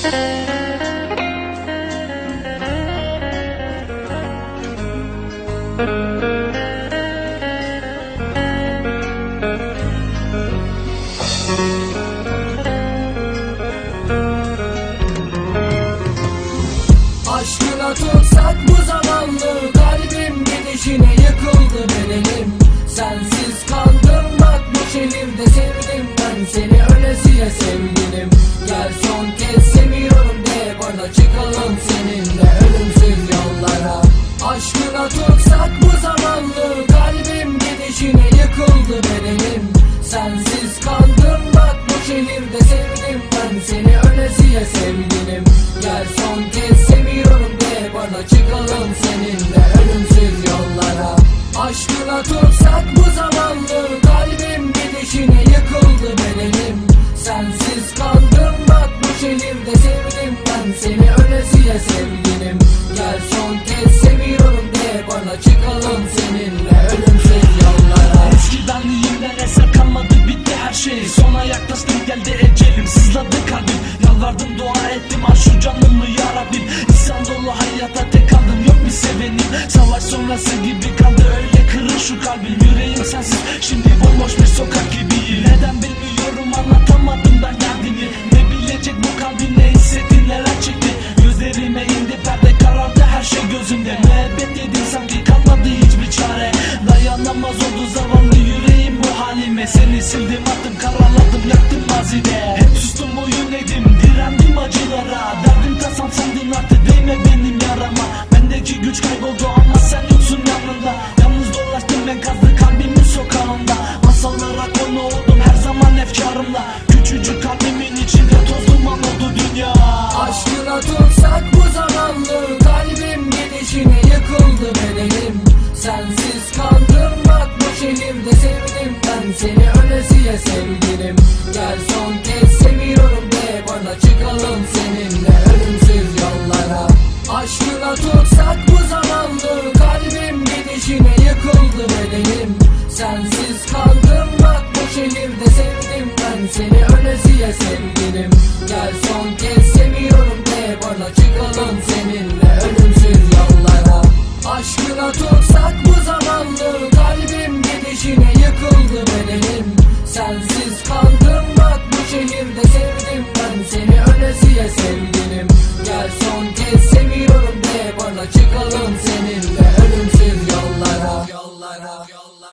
Aşkına tutsak bu zamanlı Kalbim gidişine yıkıldı bedenim. Sensiz kaldım bak bu şehirde sevdim Ben seni ölesiye sevgilim. Gel son kez seviyorum bu şehirde sevdim Ben seni ölesiye sevgilim. Gel son kez seviyorum de bana çıkalım seninle. Ölümsüz yollara. Eskiden iyimden eser kalmadı bitti her şey. Sona yaklaştım geldi ecelim. Sızladı kalbim. Yalvardım dua ettim. Aç şu canımı yarabbim İsyan dolu hayata tek kaldım yok bir sevenim. Savaş sonrası gibi sildim attım karaladım yaktım mazide. Hep sustum boyun eğdim direndim acılara. Derdim tasam sendin artık değme benim yarama. Bendeki güç kayboldu ama sen yoksun yanımda. Yalnız dolaştım ben kazdı kalbimin sokağında. Masallara konu oldum her zaman efkarımla Küçücük kalbimin içinde toz duman oldu dünya. Aşkına tutsak bu zamanlı Kalbim gidişine yıkıldı bedenim. Sensiz kaldım bak bu şehirde sevdim Ben seni ölesiye sevgilim Gel son kez. Seviyorum de bana çıkalım seninle. Ölümsüz yollara Aşkına tutsak bu zamanlı. Kalbim gidişine yıkıldı bedenim. Sensiz kaldım bak bu şehirde sevdim Ben seni. Ölesiye sevgilim Gel son kez. Seviyorum de bana çıkalım ölesiye